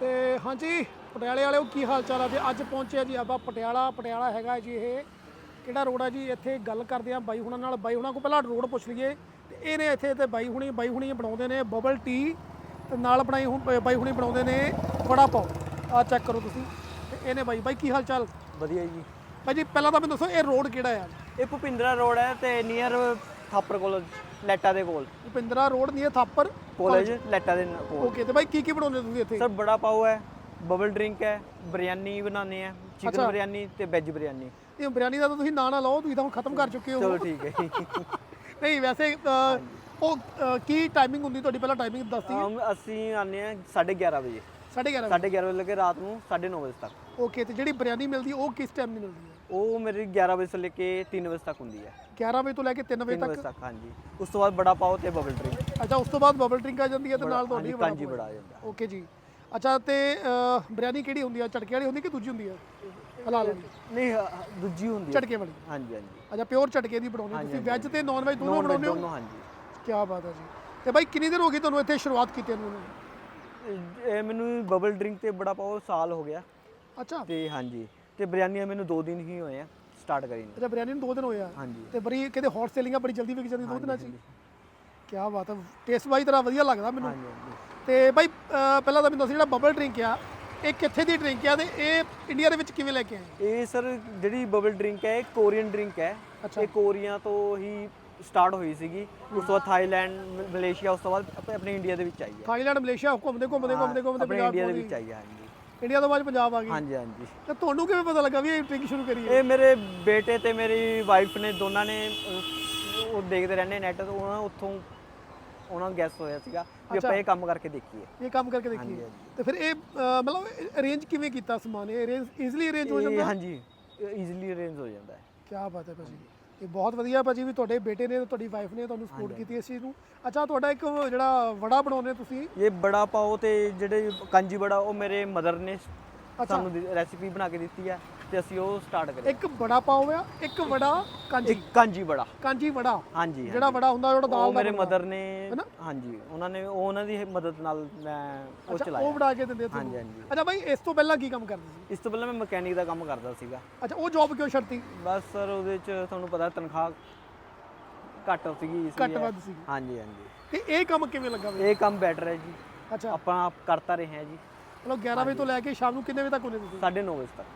ਤੇ ਹਾਂਜੀ ਪਟਿਆਲੇ ਵਾਲਿਓ ਕੀ ਹਾਲ ਚਾਲ ਆ ਜੀ? ਅੱਜ ਪਹੁੰਚਿਆ ਜੀ ਆਪਾਂ ਪਟਿਆਲਾ। ਪਟਿਆਲਾ ਹੈਗਾ ਜੀ ਇਹ। ਕਿਹੜਾ ਰੋਡ ਆ ਜੀ? ਇੱਥੇ ਗੱਲ ਕਰਦੇ ਆ ਬਾਈ ਹੁਣਾਂ ਨਾਲ। ਬਾਈ ਹੁਣਾਂ ਕੋਲ ਪਹਿਲਾਂ ਰੋਡ ਪੁੱਛ ਲਈਏ। ਤੇ ਇਹਨੇ ਇੱਥੇ ਤੇ ਬਾਈ ਹੁਣੀ ਬਾਈ ਹੁਣੀ ਬਣਾਉਂਦੇ ਨੇ ਬਬਲ ਟੀ। ਤੇ ਨਾਲ ਬਣਾਈ ਹੁਣ ਬਾਈ ਹੁਣੀ ਬਣਾਉਂਦੇ ਨੇ ਵੜਾ ਪਾਓ। ਆ ਚੈੱਕ ਕਰੋ ਤੁਸੀਂ। ਤੇ ਇਹਨੇ ਬਾਈ। ਬਾਈ ਕੀ ਹਾਲ ਚਾਲ? ਵਧੀਆ ਜੀ। ਬਾਈ ਜੀ ਪਹਿਲਾਂ ਤਾਂ ਮੈਨੂੰ ਦੱਸੋ ਇਹ ਰੋਡ ਕਿਹੜਾ ਆ? ਇਹ ਭੁਪਿੰਦਰਾ ਰੋਡ ਹੈ ਤੇ ਨੀਅਰ ਥਾਪਰ ਕਾਲਜ ਲੈਟਾ ਦੇ ਕੋਲ। ਭੁਪਿੰਦਰਾ ਰੋਡ ਹੈ ਥਾਪਰ ਕਾਲਜ ਲੈਟਾ ਦੇ ਕੋਲ। ਓਕੇ ਤੇ ਬਾਈ ਕੀ ਕੀ ਬਣਾਉਂਦੇ ਤੁਸੀਂ ਇੱਥੇ? ਸਰ ਬੜਾ ਪਾਓ ਹੈ ਬਬਲ ਡਰਿੰਕ ਹੈ ਬਿਰਿਆਨੀ ਬਣਾਉਂਦੇ ਆ ਚਿਕਨ ਬਿਰਿਆਨੀ ਤੇ ਵੈਜ ਬਿਰਿਆਨੀ ਇਹ ਬਿਰਿਆਨੀ ਦਾ ਤਾਂ ਤੁਸੀਂ ਨਾਂ ਨਾ ਲਓ ਤੁਸੀਂ ਤਾਂ ਹੁਣ ਖਤਮ ਕਰ ਚੁੱਕੇ ਹੋ। ਚਲੋ ਠੀਕ ਹੈ। ਨਹੀਂ ਵੈਸੇ ਅ, ਉਹ ਅ, ਕੀ ਟਾਈਮਿੰਗ ਹੁੰਦੀ ਤੁਹਾਡੀ? ਪਹਿਲਾਂ ਟਾਈਮਿੰਗ ਦੱਸਦੀ ਹਮ ਅਸੀਂ ਆਨੇ ਆ 11:30 ਵਜੇ। 11:30 11:30 ਵਜੇ। ਲੱਗੇ ਰਾਤ ਨੂੰ 9:30 ਵਜੇ ਤੱਕ। ਓਕੇ ਤੇ ਜਿਹੜੀ ਬਿਰਿਆਨੀ ਮਿਲਦੀ ਹੈ, ਉਹ ਕਿਸ ਟਾਈਮ ਦੀ ਮਿਲਦੀ ਹੈ? ਉਹ ਮੇਰੀ 11 ਵਜੇ ਤੋਂ ਲੈ ਕੇ 3 ਵਜੇ ਤੱਕ ਹੁੰਦੀ ਹੈ। 11 ਵਜੇ ਤੋਂ ਲੈ ਕੇ 3 ਵਜੇ 3 ਵਜੇ ਤੱਕ? ਹਾਂਜੀ। ਉਸ ਤੋਂ ਬਾਅਦ ਬੜਾ ਪਾਓ ਤੇ ਬਬਲ ਡਰਿੰਕ ਅੱਛਾ ਉਸ ਤੋਂ ਬਾਅਦ ਬਬਲ ਡਰਿੰਕ ਆ ਜਾਂਦੀ ਹੈ ਤੇ ਨਾਲ ਤੁਹਾਡੀ ਹਾਂਜੀ ਕਾਂਜੀ ਬੜਾ ਆ ਜਾਂਦਾ। ਓਕੇ ਜੀ। ਅੱਛਾ ਤੇ ਅ, ਬਿਰਿਆਨੀ ਕਿਹੜੀ ਹੁੰਦੀ ਹੈ ਝਟਕੇ ਵਾਲੀ ਹੁੰਦੀ ਕਿ ਦੂਜੀ ਹੁੰਦੀ ਹੈ ਹਲਾਲ ਵਾਲੀ? ਨਹੀਂ ਅ, ਦੂਜੀ ਹੁੰਦੀ ਹੈ ਝਟਕੇ ਵਾਲੀ? ਹਾਂਜੀ ਹਾਂਜੀ। ਅੱਛਾ ਪਿਓਰ ਝਟਕੇ ਦੀ ਬਣਾਉਂਦੇ ਹੋ ਤੁਸੀਂ? ਵੈਜ ਤੇ ਨਾਨ ਵੈਜ ਦੋਨੋਂ ਬਣਾਉਂਦੇ ਹੋ? ਦੋਨੋਂ ਹਾਂਜੀ। ਕੀ ਬਾਤ ਹੈ ਜੀ। ਤੇ ਬਾਈ ਕਿੰਨੀ ਦੇਰ ਹੋ ਗਈ ਤੁਹਾਨੂੰ ਇੱਥੇ ਸ਼ੁਰੂਆਤ ਕੀਤੀ ਨੂੰ ਇਹ ਮੈਨੂੰ ਬਬਲ ਡਰਿੰਕ ਤੇ ਬੜਾ ਪਾਓ ਸਾਲ ਹੋ ਗਿਆ। ਅੱਛਾ। ਤੇ ਹਾਂਜੀ। ਤੇ ਬਿਰਿਆਨੀਆਂ ਮੈਨੂੰ 2 ਦਿਨ ਹੀ ਹੋਏ ਆ ਸਟਾਰਟ ਕਰੀ ਨੂੰ ਅੱਛਾ ਬਿਰਿਆਨੀ ਨੂੰ ਦੋ ਦਿਨ ਹੋਏ ਆ? ਹਾਂਜੀ। ਤੇ ਬੜੀ ਕਿਤੇ ਹੌਟ ਸੇਲਿੰਗ ਆ ਬੜੀ ਜਲਦੀ ਵਿਕ ਜਾਂਦੀ ਦੋ ਦਿਨਾਂ ਚ? ਹੀ। ਕੀ ਬਾਤ ਹੈ ਟੇਸਟ ਵਾਈ ਤਰ੍ਹਾਂ ਵਧੀਆ ਲੱਗਦਾ ਮੈਨੂੰ। ਹਾਂਜੀ ਹਾਂਜੀ। ਤੇ ਬਾਈ ਅਹ ਪਹਿਲਾਂ ਤਾਂ ਮੈਨੂੰ ਦੱਸ ਜਿਹੜਾ ਬਬਲ ਡਰਿੰਕ ਆ ਇਹ ਕਿੱਥੇ ਦੀ ਡਰਿੰਕ ਆ ਤੇ ਇਹ ਇੰਡੀਆ ਦੇ ਵਿੱਚ ਕਿਵੇਂ ਲੈ ਕੇ ਆਏ? ਇਹ ਸਰ ਜਿਹੜੀ ਬਬਲ ਡਰਿੰਕ ਹੈ ਇਹ ਕੋਰੀਅਨ ਡਰਿੰਕ ਹੈ ਇਹ ਕੋਰੀਆ ਤੋਂ ਹੀ ਸਟਾਰਟ ਹੋਈ ਸੀਗੀ। ਉਸ ਤੋਂ ਬਾਅਦ ਥਾਈਲੈਂਡ ਮ- ਮਲੇਸ਼ੀਆ ਉਸ ਤੋਂ ਬਾਅਦ ਆਪਣੇ- ਆਪਣੇ ਇੰਡੀਆ ਦੇ ਵਿੱਚ ਆਈ ਹੈ ਥਾਈਲੈਂਡ ਮਲੇਸ਼ੀਆ ਘੁੰਮਦੇ ਘੁੰਮਦੇ ਘੁੰਮਦੇ ਘੁੰਮਦੇ ਆਪਣੇ ਪੰਜਾਬ ਇੰਡੀਆ ਦੇ ਵਿੱਚ ਆਈ ਹੈ ਹਾਂਜੀ। ਇੰਡੀਆ ਤੋਂ ਬਾਅਦ ਪੰਜਾਬ ਆ ਗਈ। ਹਾਂਜੀ ਹਾਂਜੀ। ਤੇ ਤੁਹਾਨੂੰ ਕਿਵੇਂ ਪਤਾ ਲੱਗਾ ਵੀ ਇਹ ਡਰਿੰਕ ਸ਼ੁਰੂ ਕਰੀ ਹੈ ਇਹ ਮੇਰੇ ਬੇਟੇ ਤੇ ਮੇਰੀ ਵਾਈਫ ਨੇ ਦੋਨਾਂ ਨੇ ਅਹ, ਉਹ ਦੇਖਦੇ ਰਹਿੰਦੇ ਨੈਟ ਤੋਂ ਉਹਨਾਂ ਉੱਥੋਂ ਉਹਨਾਂ ਨੂੰ ਗੈਸ ਹੋਇਆ ਸੀਗਾ ਵੀ ਆਪਾਂ ਇਹ ਕੰਮ ਕਰਕੇ ਦੇਖੀਏ। ਇਹ ਕੰਮ ਕਰਕੇ ਦੇਖੀਏ। ਤੇ ਫਿਰ ਇਹ ਅਹ ਮਤਲਬ ਅਰੇਂਜ ਕਿਵੇਂ ਕੀਤਾ ਸਮਾਨ? ਇਹ ਅਰੇਂਜ ਈਜ਼ੀਲੀ ਅਰੇਂਜ ਹੋ ਇਹ ਜਾਂਦਾ? ਹਾਂਜੀ ਈਜ਼ੀਲੀ ਅਰੇਂਜ ਹੋ ਜਾਂਦਾ ਹੈ। ਕੀ ਬਾਤ ਹੈ ਭਾਜੀ। ਇਹ ਬਹੁਤ ਵਧੀਆ ਭਾਜੀ ਵੀ ਤੁਹਾਡੇ ਬੇਟੇ ਨੇ ਤੇ ਤੁਹਾਡੀ ਵਾਈਫ ਨੇ ਤੁਹਾਨੂੰ ਸਪੋਰਟ ਕੀਤੀ ਇਸ ਚੀਜ਼ ਨੂੰ। ਅੱਛਾ ਤੁਹਾਡਾ ਇੱਕ ਜਿਹੜਾ ਵੜਾ ਬਣਾਉਂਦੇ ਤੁਸੀਂ? ਇਹ ਬੜਾ ਪਾਓ ਤੇ ਜਿਹੜੇ ਕਾਂਜੀ ਬੜਾ ਉਹ ਮੇਰੇ ਮਦਰ ਨੇ ਸਾਨੂੰ ਰੈਸਿਪੀ ਬਣਾ ਕੇ ਦਿੱਤੀ ਹੈ ਤੇ ਅਸੀਂ ਉਹ ਸਟਾਰਟ ਕਰੇ ਇੱਕ ਵੜਾ ਪਾਓ ਆ ਇੱਕ ਵੜਾ ਕਾਂਜੀ। ਇੱਕ ਕਾਂਜੀ ਬੜਾ ਕਾਂਜੀ ਵੜਾ। ਹਾਂਜੀ ਜਿਹੜਾ ਵੜਾ ਹੁੰਦਾ ਜਿਹੜਾ ਦਾਲ ਉਹ ਦਾ ਮੇਰੇ ਮਦਰ ਨੇ ਹਾਂਜੀ ਉਹਨਾਂ ਨੇ ਉਹ ਉਹਨਾਂ ਦੀ ਮਦਦ ਨਾਲ ਮੈਂ ਉਹ ਉਹ ਚਲਾਇਆ। ਬਣਾ ਕੇ ਦਿੰਦੇ ਤੁਹਾਨੂੰ ਹਾਂਜੀ ਹਾਂਜੀ। ਅੱਛਾ ਬਾਈ ਇਸ ਤੋਂ ਪਹਿਲਾਂ ਕੀ ਕੰਮ ਕਰਦੇ ਸੀ? ਇਸ ਤੋਂ ਪਹਿਲਾਂ ਮੈਂ ਮਕੈਨਿਕ ਦਾ ਕੰਮ ਕਰਦਾ ਸੀਗਾ। ਅੱਛਾ ਉਹ ਜੌਬ ਕਿਉਂ ਛੱਡਤੀ? ਬਸ ਸਰ ਉਹਦੇ ਚ ਤੁਹਾਨੂੰ ਪਤਾ ਤਨਖਾਹ ਘੱਟ ਸੀਗੀ ਇਸ ਘੱਟ ਲਈ ਵੱਧ ਸੀ ਹਾਂਜੀ ਹਾਂਜੀ। ਤੇ ਇਹ ਕੰਮ ਕਿਵੇਂ ਲੱਗਾ ਬਈ? ਇਹ ਕੰਮ ਬੈਟਰ ਹੈ ਜੀ। ਅੱਛਾ। ਆਪਾਂ ਆਪ ਕਰਤਾ ਰਹੇ ਹਾਂ ਜੀ। ਮਤਲਬ 11 ਵਜੇ ਤੋਂ ਲੈ ਕੇ ਸ਼ਾਮ ਨੂੰ ਕਿੰਨੇ ਵਜੇ ਤੱਕ ਹੁੰਦੇ ਤੁਸੀਂ 9:30 ਵਜੇ ਤੱਕ।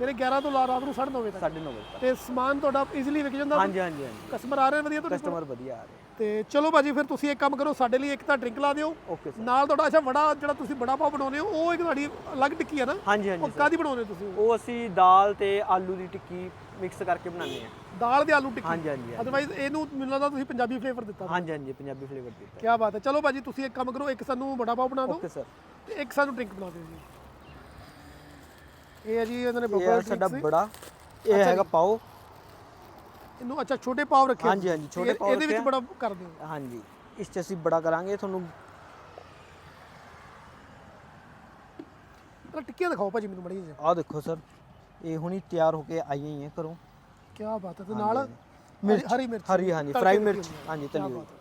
ਸਵੇਰੇ 11 ਤੋਂ ਲਾ ਰਾਤ ਨੂੰ 9:30 ਵਜੇ ਤੱਕ। 9:30 ਵਜੇ ਤੱਕ। ਤੇ ਸਮਾਨ ਤੁਹਾਡਾ ਈਜ਼ੀਲੀ ਵਿਕ ਜਾਂਦਾ ਹਾਂਜੀ ਹਾਂਜੀ ਹਾਂਜੀ। ਕਸਟਮਰ ਆ ਰਹੇ ਵਧੀਆ ਤੁਹਾਡੇ? ਕਸਟਮਰ ਵਧੀਆ ਆ ਰਹੇ। ਤੇ ਚਲੋ ਭਾਜੀ ਫਿਰ ਤੁਸੀਂ ਇੱਕ ਕੰਮ ਕਰੋ ਸਾਡੇ ਲਈ ਇੱਕ ਤਾਂ ਡਰਿੰਕ ਲਾ ਦਿਓ। ਓਕੇ ਸਰ ਨਾਲ ਤੁਹਾਡਾ ਅੱਛਾ ਵੜਾ ਜਿਹੜਾ ਤੁਸੀਂ ਬੜਾ ਪਾਓ ਬਣਾਉਂਦੇ ਹੋ ਉਹ ਇੱਕ ਤੁਹਾਡੀ ਅਲੱਗ ਟਿੱਕੀ ਹੈ ਨਾ? ਹਾਂਜੀ ਉਹ ਹਾਂਜੀ ਕਾਦੀ ਬਣਾਉਂਦੇ ਤੁਸੀਂ? ਉਹ ਅਸੀਂ ਦਾਲ ਤੇ ਆਲੂ ਦੀ ਟਿੱਕੀ ਮਿਕਸ ਕਰਕੇ ਬਣਾਉਂਦੇ ਆ ਦਾਲ ਦੇ ਆਲੂ ਟਿੱਕੀ? ਹਾਂਜੀ ਹਾਂਜੀ। ਅਦਰਵਾਈਜ਼ ਇਹਨੂੰ ਮੈਨੂੰ ਲੱਗਦਾ ਤੁਸੀਂ ਪੰਜਾਬੀ ਫਲੇਵਰ ਦਿੱਤਾ। ਹਾਂਜੀ ਹਾਂਜੀ ਪੰਜਾਬੀ ਫਲੇਵਰ ਦਿੱਤਾ। ਕੀ ਬਾਤ ਹੈ। ਚਲੋ ਭਾਜੀ ਤੁਸੀਂ ਇੱਕ ਕੰਮ ਕਰੋ ਇੱਕ ਸਾਨੂੰ ਬੜਾ ਪਾਓ ਬਣਾ ਦਿਓ। ਓਕੇ ਸਰ ਤੇ ਇੱਕ ਸਾਨੂੰ ਡਰਿੰਕ ਬਣਾ ਦਿਓ ਜੀ। ਇਹ ਹੈ ਜੀ ਇਹਨਾਂ ਨੇ ਇਹ ਆ ਸਾਡਾ ਬੜਾ। ਇਹ ਹੈਗਾ ਪਾਓ। ਇਹਨੂੰ ਅੱਛਾ ਛੋਟੇ ਪਾਵ ਰੱਖੇ ਹਾਂਜੀ, ਹਾਂਜੀ, ਛੋਟੇ ਪਾਵ ਇਹਦੇ ਵਿੱਚ ਰੱਖੇ ਬੜਾ ਕਰ ਦਿਓ। ਹਾਂਜੀ ਇਸ ਚ ਅਸੀਂ ਬੜਾ ਕਰਾਂਗੇ ਤੁਹਾਨੂੰ ਤਾਂ ਟਿੱਕੀਆਂ ਦਿਖਾਓ ਭਾਜੀ ਮੈਨੂੰ ਬੜੀ ਜੀ ਆਹ ਦੇਖੋ ਸਰ ਇਹ ਹੁਣੀ ਤਿਆਰ ਹੋ ਕੇ ਆਈਆਂ ਹੀ ਹੈ ਘਰੋਂ। ਕੀ ਬਾਤ ਹੈ ਤੇ ਨਾਲ ਮਿਰਚ ਹਰੀ ਮਿਰਚ। ਹਰੀ ਹਾਂਜੀ ਤੜਕੇ ਫਰਾਈ ਦੀ ਮਿਰਚ। ਹੁੰਦੀ ਹੈ। ਹਾਂਜੀ ਕਿਆ ਤਲੀ ਹੋਈ। ਬਾਤ ਹੈ।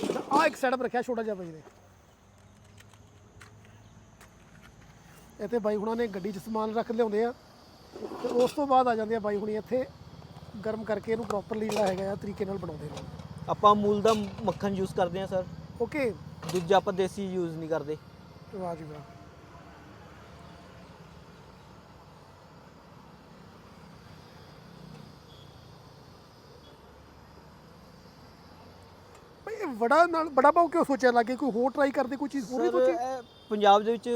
ਅੱਛਾ ਆ ਇੱਕ ਸੈਟਅਪ ਰੱਖਿਆ ਛੋਟਾ ਜਿਹਾ ਭਾਈ ਨੇ। ਇੱਥੇ ਬਾਈ ਹੁਣਾਂ ਨੇ ਗੱਡੀ 'ਚ ਸਮਾਨ ਰੱਖ ਲਿਆਉਂਦੇ ਆ ਤੇ ਉਸ ਤੋਂ ਬਾਅਦ ਆ ਜਾਂਦੇ ਆ ਬਾਈ ਹੁਣੀ ਇੱਥੇ ਗਰਮ ਕਰਕੇ ਇਹਨੂੰ ਪ੍ਰੋਪਰਲੀ ਜਿਹੜਾ ਹੈਗਾ ਆ ਤਰੀਕੇ ਨਾਲ ਬਣਾਉਂਦੇ ਨੇ। ਆਪਾਂ ਅਮੂਲ ਦਾ ਮੱਖਣ ਯੂਜ਼ ਕਰਦੇ ਹਾਂ ਸਰ। ਓਕੇ ਦੂਜਾ ਆਪਾਂ ਦੇਸੀ ਯੂਜ਼ ਨਹੀਂ ਕਰਦੇ। ਵਾਹ ਜੀ ਵਾਹ। ਵੜਾ ਨਾਲ ਬੜਾ ਪਾਉ ਕਿਉਂ ਸੋਚਿਆ ਲੱਗੇ? ਕੋਈ ਹੋਰ ਟਰਾਈ ਕਰਦੇ ਕੋਈ ਚੀਜ਼ ਹੋਰ ਸਰ ਸੋਚੀ? ਪੰਜਾਬ ਦੇ ਵਿੱਚ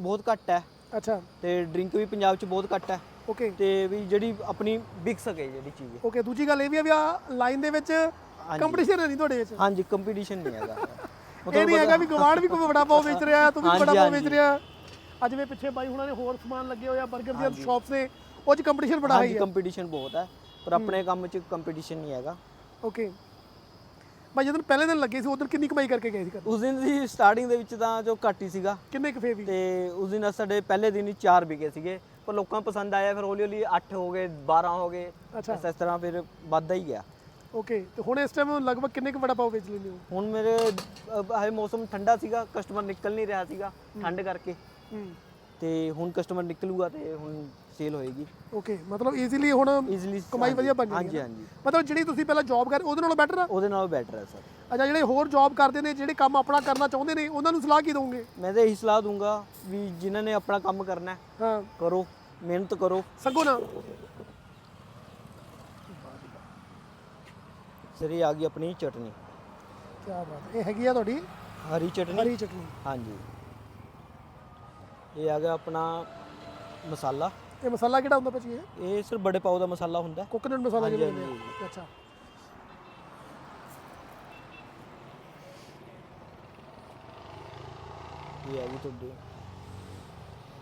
ਬਹੁਤ ਘੱਟ ਹੈ। ਅੱਛਾ। ਤੇ ਡਰਿੰਕ ਵੀ ਪੰਜਾਬ 'ਚ ਬਹੁਤ ਘੱਟ ਹੈ। ਓਕੇ ਤੇ ਵੀ ਜਿਹੜੀ ਆਪਣੀ ਵਿਕ ਸਕੇ ਜਿਹੜੀ ਚੀਜ਼। ਓਕੇ ਦੂਜੀ ਗੱਲ ਇਹ ਵੀ ਆ ਵੀ ਆ ਲਾਈਨ ਦੇ ਵਿੱਚ ਕੰਪੀਟੀਸ਼ਨ ਹੈ ਨਹੀਂ ਤੁਹਾਡੇ ਵਿੱਚ? ਹਾਂਜੀ ਕੰਪੀਟੀਸ਼ਨ ਨਹੀਂ ਹੈਗਾ। ਇਹ ਨਹੀਂ ਹੈਗਾ ਵੀ ਗਵਾੜ ਵੀ ਕੋਈ ਬੜਾ ਪਾਉ ਵੇਚ ਰਿਹਾ ਤੂੰ ਵੀ ਹਾਂਜੀ, ਬੜਾ ਪਾਉ ਵੇਚ ਹਾਂਜੀ। ਰਿਹਾ। ਅੱਜ ਵੇ ਪਿੱਛੇ ਬਾਈ ਹੁਣਾਂ ਨੇ ਹੋਰ ਸਮਾਨ ਲੱਗੇ ਹੋਏ ਆ 버ਗਰ ਦੀਆਂ ਸ਼ਾਪਸ ਨੇ ਉਹ ਚ ਕੰਪੀਟੀਸ਼ਨ ਬੜਾ ਹਾਂਜੀ ਹੈ ਕੰਪੀਟੀਸ਼ਨ ਬਹੁਤ ਹੈ। ਪਰ ਆਪਣੇ ਕੰਮ 'ਚ ਕੰਪੀਟੀਸ਼ਨ ਨਹੀਂ ਹੈਗਾ। ਓਕੇ ਬਾਈ ਜਦੋਂ ਪਹਿਲੇ ਦਿਨ ਲੱਗੇ ਸੀ ਉਦੋਂ ਕਿੰਨੀ ਕਮਾਈ ਕਰਕੇ ਗਏ ਸੀ ਘਰ? ਉਸ ਦਿਨ ਦੀ ਸਟਾਰਟਿੰਗ ਦੇ ਵਿੱਚ ਤਾਂ ਜੋ ਘੱਟ ਹੀ ਸੀਗਾ। ਕਿੰਨੇ ਕੁ ਵੀ? ਤੇ ਉਸ ਦਿਨ ਸਾਡੇ ਪਹਿਲੇ ਦਿਨ ਹੀ 4 ਵਿਕੇ ਸੀਗੇ। ਪਰ ਲੋਕਾਂ ਨੂੰ ਪਸੰਦ ਆਇਆ ਫਿਰ ਹੌਲੀ ਹੌਲੀ 8 ਹੋ ਗਏ 12 ਹੋ ਗਏ। ਅੱਛਾ। ਇਸ ਇਸ ਤਰ੍ਹਾਂ ਫਿਰ ਵੱਧਦਾ ਹੀ ਗਿਆ। ਓਕੇ ਤੇ ਹੁਣ ਇਸ ਟਾਈਮ ਲਗਭਗ ਕਿੰਨੇ ਕੁ ਵੜਾ ਪਾਓ ਵੇਚ ਲੈਂਦੇ ਹੋ? ਹੁਣ ਮੇਰੇ ਹਾਏ ਮੌਸਮ ਠੰਡਾ ਸੀਗਾ ਕਸਟਮਰ ਨਿਕਲ ਨਹੀਂ ਰਿਹਾ ਸੀਗਾ ਠੰਡ ਕਰਕੇ। ਹੂੰ। ਤੇ ਹੁਣ ਕਸਟਮਰ ਨਿਕਲੂਗਾ ਤੇ ਹੁਣ ਸੇਲ ਹੋਏਗੀ। ਓਕੇ ਮਤਲਬ ਈਜ਼ੀਲੀ ਹੁਣ ਈਜ਼ੀਲੀ ਕਮਾਈ ਵਧੀਆ ਬਣ ਹਾਂਜੀ ਜਾਂਦੀ ਹੈ ਹਾਂਜੀ। ਮਤਲਬ ਜਿਹੜੀ ਤੁਸੀਂ ਪਹਿਲਾਂ ਜੌਬ ਕਰ ਉਹਦੇ ਨਾਲੋਂ ਬੈਟਰ ਆ? ਉਹਦੇ ਨਾਲੋਂ ਬੈਟਰ ਹੈ ਸਰ ਅੱਛਾ ਜਿਹੜੇ ਹੋਰ ਜੌਬ ਕਰਦੇ ਨੇ ਜਿਹੜੇ ਕੰਮ ਆਪਣਾ ਕਰਨਾ ਚਾਹੁੰਦੇ ਨੇ ਉਹਨਾਂ ਨੂੰ ਸਲਾਹ ਕੀ ਦੋਗੇ ਮੈਂ ਤਾਂ ਇਹੀ ਸਲਾਹ ਦੂੰਗਾ ਵੀ ਜਿਨ੍ਹਾਂ ਨੇ ਆਪਣਾ ਕੰਮ ਕਰਨਾ ਹੈ ਹਾਂ। ਕਰੋ ਮਿਹਨਤ ਕਰੋ। ਸੰਗੋ ਨਾ। ਸਰ ਇਹ ਆ ਗਈ ਆਪਣੀ ਚਟਨੀ। ਕੀ ਬਾਤ। ਇਹ ਹੈਗੀ ਆ ਤੁਹਾਡੀ? ਹਰੀ ਚਟਨੀ? ਹਰੀ ਚਟਨੀ। ਹਾਂਜੀ। ਇਹ ਆ ਗਿਆ ਆਪਣਾ ਮਸਾਲਾ। ਇਹ ਮਸਾਲਾ ਕਿਹੜਾ ਹੁੰਦਾ ਭਾਜੀ ਇਹ? ਇਹ ਸਰ ਬੜੇ ਪਾਉ ਦਾ ਮਸਾਲਾ ਹੁੰਦਾ। ਹੈ। ਕੋਕੋਨਟ ਮਸਾਲਾ ਹਾਂਜੀ, ਜਿਹੜਾ ਹੁੰਦੇ। ਅੱਛਾ। ਇਹ ਆ ਗਈ ਤੁਹਾਡੀ।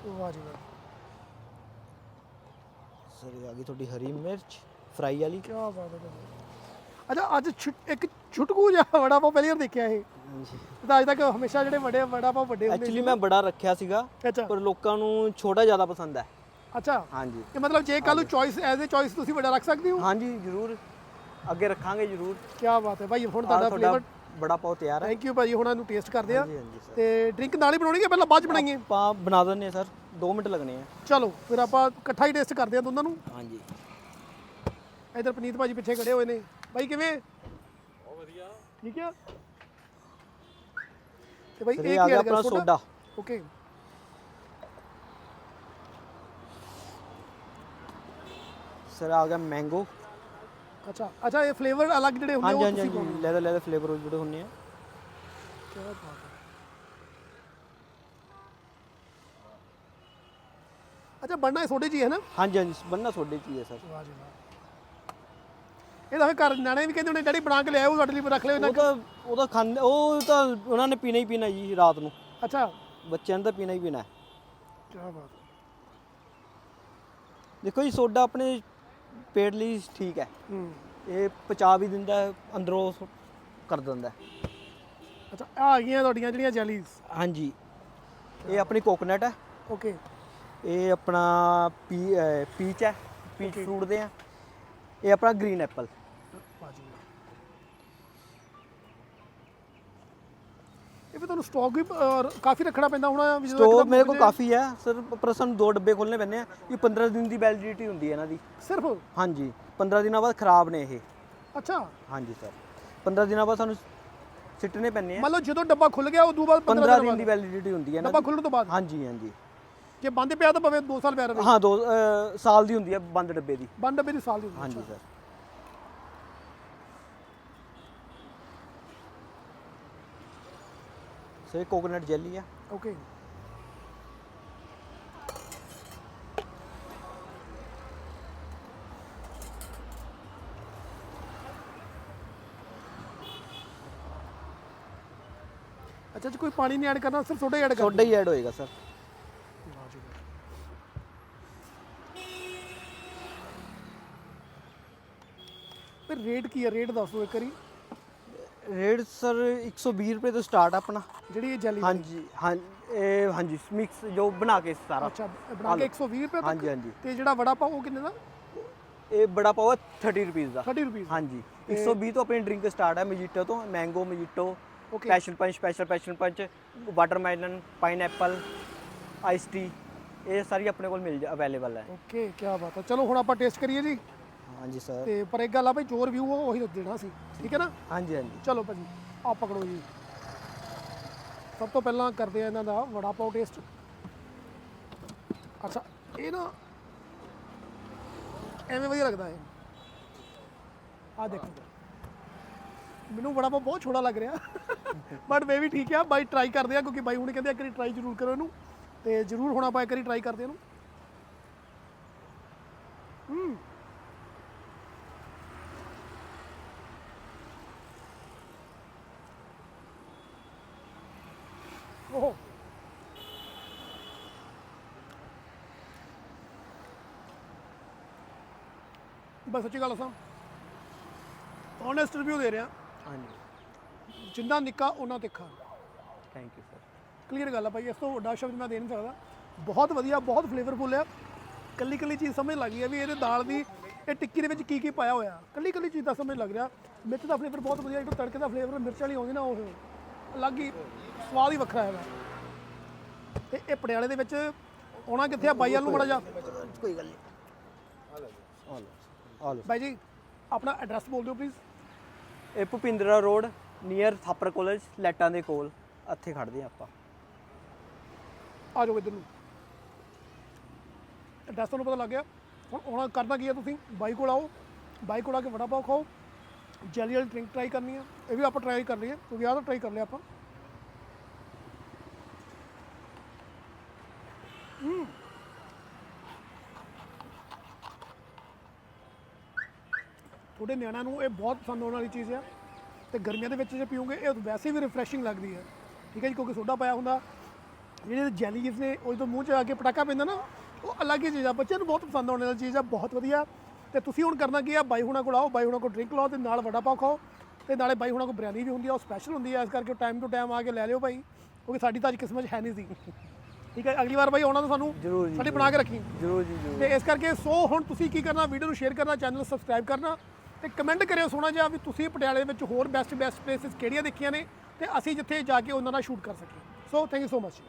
ਵਾਹ ਜੀ ਵਾਹ। ਸਰ ਇਹ ਆ ਗਈ ਤੁਹਾਡੀ ਹਰੀ ਮਿਰਚ ਫਰਾਈ ਵਾਲੀ। ਕੀ ਬਾਤ ਹੈ ਭਾਜੀ। ਅੱਛਾ ਅੱਜ ਛੁਟ- ਇੱਕ ਛੁਟਕੂ ਜਿਹਾ ਵੜਾ ਪਾਓ ਪਹਿਲੀ ਵਾਰ ਦੇਖਿਆ ਇਹ। ਹਾਂਜੀ। ਤਾਂ ਅੱਜ ਤੱਕ ਹਮੇਸ਼ਾ ਜਿਹੜੇ ਵੱਡੇ ਵੜਾ ਪਾਓ ਵੱਡੇ ਹੁੰਦੇ ਐਕਚੁਅਲੀ ਮੈਂ ਬੜਾ ਰੱਖਿਆ ਸੀਗਾ ਅੱਛਾ। ਪਰ ਲੋਕਾਂ ਨੂੰ ਛੋਟਾ ਜ਼ਿਆਦਾ ਪਸੰਦ ਹੈ। ਅੱਛਾ। ਹਾਂਜੀ। ਇਹ ਮਤਲਬ ਜੇ ਕੱਲ ਨੂੰ ਚੋਇਸ ਐਜ਼ ਅ ਚੋਇਸ ਤੁਸੀਂ ਵੱਡਾ ਰੱਖ ਸਕਦੇ ਹੋ? ਹਾਂਜੀ ਜ਼ਰੂਰ। ਅੱਗੇ ਰੱਖਾਂਗੇ ਜ਼ਰੂਰ। ਕੀ ਬਾਤ ਹੈ ਭਾਈ ਹੁਣ ਤੁਹਾਡਾ ਫਲੇਵਰ ਬੜਾ ਪਾਉ ਤਿਆਰ ਹੈ। ਥੈਂਕ ਯੂ ਭਾਜੀ ਹੁਣ ਇਹਨੂੰ ਟੇਸਟ ਕਰਦੇ ਆ ਹਾਂਜੀ ਹਾਂਜੀ ਸਰ ਤੇ ਡਰਿੰਕ ਨਾਲ ਹੀ ਬਣਾਉਣੀ ਹੈ ਪਹਿਲਾਂ ਬਾਅਦ ਚ ਬਣਾਈਏ? ਆਪਾਂ ਬਣਾ ਦਿੰਦੇ ਹਾਂ ਸਰ 2 ਮਿੰਟ ਲੱਗਣੇ ਆ। ਚਲੋ ਫਿਰ ਆਪਾਂ ਇਕੱਠਾ ਹੀ ਟੇਸਟ ਕਰਦੇ ਆ ਦੋਨਾਂ ਨੂੰ। ਹਾਂਜੀ। ਇਧਰ ਪਨੀਤ ਭਾਜੀ ਪਿੱਛੇ ਖੜੇ ਹੋਏ ਨੇ। ਬਾਈ ਕਿਵੇਂ? ਬਹੁਤ ਵਧੀਆ। ਠੀਕ ਆ। ਤੇ ਬਾਈ ਸਰ ਇਹ ਇਹ ਆ ਕੀ ਗਿਆ ਹੈਗਾ ਆਪਣਾ ਸੋਡਾ। ਓਕੇ ਸਰ ਆ ਗਿਆ ਮੈਂਗੋ ਅੱਛਾ ਅੱਛਾ ਇਹ ਫਲੇਵਰ ਅਲੱਗ ਜਿਹੜੇ ਹੁੰਦੇ ਹਾਂਜੀ ਉਹ ਹਾਂਜੀ ਤੁਸੀਂ ਹਾਂਜੀ ਲੈਦਰ ਲੈਦਰ ਫਲੇਵਰ ਜਿਹੜੇ ਹੁੰਦੇ ਆ। ਕੀ ਬਾਤ ਹੈ? ਅੱਛਾ ਬਣਨਾ ਇਹ ਸੋਡੇ ਜੀ ਹੈ ਨਾ? ਹਾਂਜੀ ਹਾਂਜੀ ਬੰਨਾ ਸੋਡੇ ਚ ਹੀ ਹੈ ਸਰ। ਵਾਹ ਜੀ ਵਾਹ। ਇਹ ਤਾਂ ਫਿਰ ਘਰ ਨਿਆਣੇ ਵੀ ਕਹਿੰਦੇ ਹੁੰਦੇ ਡੈਡੀ ਬਣਾ ਕੇ ਲਿਆਓ ਸਾਡੇ ਲਈ ਰੱਖ ਲਿਓ ਇਹਨਾਂ ਉਹ ਤਾਂ ਉਹ ਤਾਂ ਖਾਂਦੇ ਉਹ ਤਾਂ ਉਹਨਾਂ ਨੇ ਪੀਣਾ ਹੀ ਪੀਣਾ ਜੀ ਰਾਤ ਨੂੰ। ਅੱਛਾ। ਬੱਚਿਆਂ ਨੇ ਤਾਂ ਪੀਣਾ ਹੀ ਪੀਣਾ ਹੈ। ਕੀ ਬਾਤ ਹੈ? ਦੇਖੋ ਜੀ ਸੋਡਾ ਆਪਣੇ ਪੇਟ ਲਈ ਠੀਕ ਹੈ। ਹੂੰ। ਇਹ ਪਚਾ ਵੀ ਦਿੰਦਾ ਹੈ ਅੰਦਰੋਂ ਸ- ਕਰ ਦਿੰਦਾ। ਹੈ। ਅੱਛਾ ਆ ਆ ਗਈਆਂ ਤੁਹਾਡੀਆਂ ਜਿਹੜੀਆਂ ਜੈਲੀਜ਼ ਹਾਂਜੀ। ਇਹ ਆਪਣੀ ਕੋਕੋਨਟ ਹੈ। ਓਕੇ ਇਹ ਆਪਣਾ ਪੀ ਅਹ ਪੀਚ ਹੈ। ਪੀਚ ਫਰੂਟ ਦੇ ਆ। ਇਹ ਆਪਣਾ ਗ੍ਰੀਨ ਐਪਲ ਜੀ ਵਾਹ। ਇਹ ਵੀ ਤੁਹਾਨੂੰ ਸਟਾਕ ਵੀ ਅਹ, ਕਾਫੀ ਰੱਖਣਾ ਪੈਂਦਾ ਹੋਣਾ ਵੀ ਜਦੋਂ ਇੱਕਦਮ ਮੇਰੇ ਕੋਲ ਮੁੱਕ ਜਾਏ। ਕਾਫੀ ਹੈ। ਸਰ ਪਰ ਸਾਨੂੰ ਦੋ ਡੱਬੇ ਖੋਲਣੇ ਪੈਂਦੇ ਆ। ਇਹ 15 ਦਿਨ ਦੀ ਵੈਲਿਡਿਟੀ ਹੁੰਦੀ ਹੈ ਇਹਨਾਂ ਦੀ। ਸਿਰਫ? ਹਾਂਜੀ। 15 ਦਿਨਾਂ ਬਾਅਦ ਖਰਾਬ ਨੇ ਇਹ। ਅੱਛਾ। ਹਾਂਜੀ ਸਰ। 15 ਦਿਨਾਂ ਬਾਅਦ ਸਾਨੂੰ ਸਿੱਟਣੇ ਪੈਂਦੇ ਆ। ਮੰਨ ਲਓ ਜਦੋਂ ਡੱਬਾ ਖੁੱਲ ਗਿਆ ਉਦੋਂ ਬਾਅਦ 15 15 ਦਿਨ ਦੀ ਵੈਲਿਡਿਟੀ ਹੁੰਦੀ ਹੈ ਡੱਬਾ ਦੀ। ਖੁੱਲਣ ਤੋਂ ਬਾਅਦ? ਹਾਂਜੀ ਹਾਂਜੀ। ਜੇ ਬੰਦ ਪਿਆ ਤਾਂ ਭਾਵੇਂ 2 ਸਾਲ ਪਿਆ ਰਹੇ। ਹਾਂ ਦੋ ਸਾਲ ਦੀ ਹੁੰਦੀ ਹੈ ਬੰਦ ਡੱਬੇ ਦੀ। ਬੰਦ ਡੱਬੇ ਦੀ ਸਾਲ ਦੀ ਹੁੰਦੀ ਹਾਂਜੀ ਸਰ। ਸਰ ਕੋਕੋਨਟ ਜੈਲੀ ਆ। ਓਕੇ ਅੱਛਾ ਜੀ ਕੋਈ ਪਾਣੀ ਨਹੀਂ ਐਡ ਕਰਨਾ ਸਿਰਫ ਸੋਡਾ ਐਡ ਕਰਨਾ। ਸੋਡਾ ਹੀ ਐਡ ਹੋਏਗਾ ਸਰ। ਫਿਰ ਰੇਟ ਕੀ ਹੈ ਰੇਟ ਦੱਸ ਇੱਕ ਵਾਰੀ। ਰੇਟ ਸਰ 120 ਰੁਪਏ ਤੋਂ ਸਟਾਰਟ ਆਪਣਾ। ਜਿਹੜੀ ਇਹ ਜੈਲੀ ਹਾਂਜੀ ਹਾਂ ਇਹ ਹਾਂਜੀ ਮਿਕਸ ਜੋ ਬਣਾ ਕੇ ਸਾਰਾ। ਅੱਛਾ ਬਣਾ ਕੇ 120 ਰੁਪਏ ਤੱਕ? ਹਾਂਜੀ ਹਾਂਜੀ। ਤੇ ਜਿਹੜਾ ਵੜਾ ਪਾਓ ਉਹ ਕਿੰਨੇ ਦਾ? ਇਹ ਬੜਾ ਪਾਓ 30 ਰੁਪਏ ਦਾ। 30 ਰੁਪਏ ਹਾਂਜੀ 120 ਤੋਂ ਆਪਣੀ ਡਰਿੰਕ ਸਟਾਰਟ ਹੈ ਮਜੀਟੋ ਤੋਂ mango mojito. Passion punch special passion punch watermelon pineapple ice tea ਇਹ ਸਾਰੀ ਆਪਣੇ ਕੋਲ ਮਿਲ ਜਾ ਅਵੇਲੇਬਲ ਹੈ ਓਕੇ ਕੀ ਬਾਤ ਹੈ ਚਲੋ ਹੁਣ ਆਪਾਂ ਟੇਸਟ ਕਰੀਏ ਜੀ। ਹਾਂਜੀ ਸਰ ਤੇ ਪਰ ਇੱਕ ਗੱਲ ਆ ਭਾਈ ਜੋ ਰਿਵਿਊ ਉਹ ਉਹੀ ਦੇਣਾ ਸੀ ਠੀਕ ਹੈ ਨਾ? ਹਾਂਜੀ ਹਾਂਜੀ। ਚਲੋ ਭਾਜੀ ਆ ਪਕੜੋ ਜੀ। ਸਭ ਤੋਂ ਪਹਿਲਾਂ ਕਰਦੇ ਆ ਇਹਨਾਂ ਦਾ ਵੜਾ ਪਾਓ ਟੇਸਟ। ਅੱਛਾ ਇਹ ਨਾ ਐਵੇਂ ਵਧੀਆ ਲੱਗਦਾ ਹੈ ਆ ਦੇਖੋ। ਮੈਨੂੰ ਵੜਾ ਪਾਓ ਬਹੁਤ ਛੋਟਾ ਲੱਗ ਰਿਹਾ। ਬਟ ਮੈਂ ਵੀ ਠੀਕ ਆ ਬਾਈ ਟਰਾਈ ਕਰਦੇ ਆ ਕਿਉਂਕਿ ਬਾਈ ਹੁਣ ਕਹਿੰਦੇ ਇੱਕ ਵਾਰੀ ਟਰਾਈ ਜ਼ਰੂਰ ਕਰੋ ਇਹਨੂੰ। ਤੇ ਜ਼ਰੂਰ ਹੁਣ ਆਪਾਂ ਇੱਕ ਵਾਰੀ ਟਰਾਈ ਕਰਦੇ ਇਹਨੂੰ। ਹੂੰ। ਬਸ ਸੱਚੀ ਗੱਲ ਦੱਸਾਂ ਓਨੈਸਟ ਰਿਵਿਊ ਦੇ ਰਿਹਾ। ਹਾਂਜੀ। ਜਿੰਨਾ ਨਿੱਕਾ ਉਹਨਾਂ ਤਿੱਖਾ। ਥੈਂਕ ਯੂ ਸਰ ਕਲੀਅਰ ਗੱਲ ਆ ਭਾਈ ਇਸ ਤੋਂ ਵੱਡਾ ਸ਼ਬਦ ਮੈਂ ਦੇ ਨਹੀਂ ਸਕਦਾ। ਬਹੁਤ ਵਧੀਆ ਬਹੁਤ ਫਲੇਵਰਫੁਲ ਆ। ਕੱਲੀ ਕੱਲੀ ਚੀਜ਼ ਸਮਝ ਲੱਗੀ ਆ ਵੀ ਇਹਦੇ ਦਾਲ ਦੀ ਇਹ ਟਿੱਕੀ ਦੇ ਵਿੱਚ ਕੀ ਕੀ ਪਾਇਆ ਹੋਇਆ। ਕੱਲੀ ਕੱਲੀ ਚੀਜ਼ ਦਾ ਸਮਝ ਲੱਗ ਰਿਹਾ। ਮਿਰਚ ਦਾ ਫਲੇਵਰ ਬਹੁਤ ਵਧੀਆ ਜਿਹੜਾ ਤੜਕੇ ਦਾ ਫਲੇਵਰ ਮਿਰਚ ਵਾਲੀ ਆਉਂਦੀ ਨਾ ਉਹ। ਅਲੱਗ ਹੀ ਸਵਾਦ ਹੀ ਵੱਖਰਾ ਹੈਗਾ। ਤੇ ਇਹ ਪਟਿਆਲੇ ਦੇ ਵਿੱਚ ਆਉਣਾ ਕਿੱਥੇ ਆ? ਬਾਈ ਵੱਲ ਨੂੰ ਬੜਾ ਜਾ। ਕੋਈ ਗੱਲ ਨਹੀਂ। ਆ ਲਓ ਬਾਈ ਜੀ ਆਪਣਾ ਐਡਰੈਸ ਬੋਲ ਦਿਓ ਪਲੀਜ਼ ਇਹ Bhupindra road near Thapar college ਲੈਟਾਂ ਦੇ ਕੋਲ। ਇੱਥੇ ਖੜਦੇ ਆ ਆਪਾਂ। ਆ ਜਾਓ ਇੱਧਰ ਨੂੰ। ਐਡਰੈਸ ਤੁਹਾਨੂੰ ਪਤਾ ਲੱਗ ਗਿਆ। ਹੁਣ ਆਉਣਾ ਕਰਨਾ ਕੀ ਹੈ ਤੁਸੀਂ? ਬਾਈ ਕੋਲ ਆਓ। ਬਾਈ ਕੋਲ ਆ ਕੇ ਵੜਾ ਪਾਓ ਖਾਓ। ਜੈਲੀ ਵਾਲੀ ਡਰਿੰਕ ਟਰਾਈ ਕਰਨੀ ਹੈ ਇਹ ਵੀ ਆਪਾਂ ਟਰਾਈ ਕਰ ਲਈਏ। ਕਿਉਂਕਿ ਆਹ ਤਾਂ ਟਰਾਈ ਕਰ ਲਿਆ ਆਪਾਂ ਹੂੰ। ਤੁਹਾਡੇ ਨਿਆਣਿਆਂ ਨੂੰ ਇਹ ਬਹੁਤ ਪਸੰਦ ਆਉਣ ਵਾਲੀ ਚੀਜ਼ ਹੈ ਤੇ ਗਰਮੀਆਂ ਦੇ ਵਿੱਚ ਜੇ ਪੀਓਗੇ ਇਹ ਵੈਸੇ ਵੀ ਰਿਫਰੈਸ਼ਿੰਗ ਲੱਗਦੀ ਹੈ। ਠੀਕ ਹੈ ਜੀ ਕਿਉਂਕਿ ਸੋਡਾ ਪਾਇਆ ਹੁੰਦਾ। ਜਿਹੜੇ ਜੈਲੀਜ਼ ਨੇ ਉਹ ਜਦੋਂ ਮੂੰਹ 'ਚ ਆ ਕੇ ਪਟਾਕਾ ਪੈਂਦਾ ਨਾ ਉਹ ਅਲੱਗ ਹੀ ਚੀਜ਼ ਆ। ਬੱਚਿਆਂ ਨੂੰ ਬਹੁਤ ਪਸੰਦ ਆਉਣ ਵਾਲੀ ਚੀਜ਼ ਆ ਬਹੁਤ ਵਧੀਆ। ਤੇ ਤੁਸੀਂ ਹੁਣ ਕਰਨਾ ਕੀ ਆ ਬਾਈ ਹੁਣਾਂ ਕੋਲ ਆਓ ਬਾਈ ਹੁਣਾਂ ਕੋਲ ਡਰਿੰਕ ਲਾਓ ਤੇ ਨਾਲ ਵੜਾ ਪਾਓ ਖਾਓ। ਤੇ ਨਾਲੇ ਬਾਈ ਹੁਣਾਂ ਕੋਲ ਬਿਰਿਆਨੀ ਵੀ ਹੁੰਦੀ ਆ ਉਹ ਸਪੈਸ਼ਲ ਹੁੰਦੀ ਆ ਇਸ ਕਰਕੇ ਟਾਈਮ ਟੂ ਟਾਈਮ ਆ ਕੇ ਲੈ ਲਿਓ ਬਾਈ ਕਿਉਂਕਿ ਸਾਡੀ ਤਾਂ ਅੱਜ ਕਿਸਮਤ ਹੈ ਨਹੀਂ ਸੀ। ਠੀਕ ਹੈ ਅਗਲੀ ਵਾਰ ਬਾਈ ਆਉਣਾ ਤਾਂ ਸਾਨੂੰ ਜ਼ਰੂਰ ਜੀ, ਸਾਡੀ ਬਣਾ ਕੇ ਰੱਖੀ। ਜਰੂਰ ਜੀ ਜਰੂਰ। ਤੇ ਇਸ ਕਰਕੇ ਸੋ ਹੁਣ ਤੁਸੀਂ ਕੀ ਕਰਨਾ ਵੀਡੀਓ ਨੂੰ ਸ਼ੇਅਰ ਕਰਨਾ ਚੈਨਲ ਸਬਸਕ੍ਰਾਈਬ ਕਰਨਾ। ਤੇ ਕਮੈਂਟ ਕਰਿਓ ਸੋਹਣਾ ਜਿਹਾ ਵੀ ਤੁਸੀਂ ਪਟਿਆਲੇ ਵਿੱਚ ਹੋਰ ਬੈਸਟ ਬੈਸਟ ਪਲੇਸਿਸ ਕਿਹੜੀਆਂ ਦੇਖੀਆਂ ਨੇ ਤੇ ਅਸੀਂ ਜਿੱਥੇ ਜਾ ਕੇ ਉਹਨਾਂ ਦਾ ਸ਼ੂਟ ਕਰ ਸਕੀਏ। So thank you so much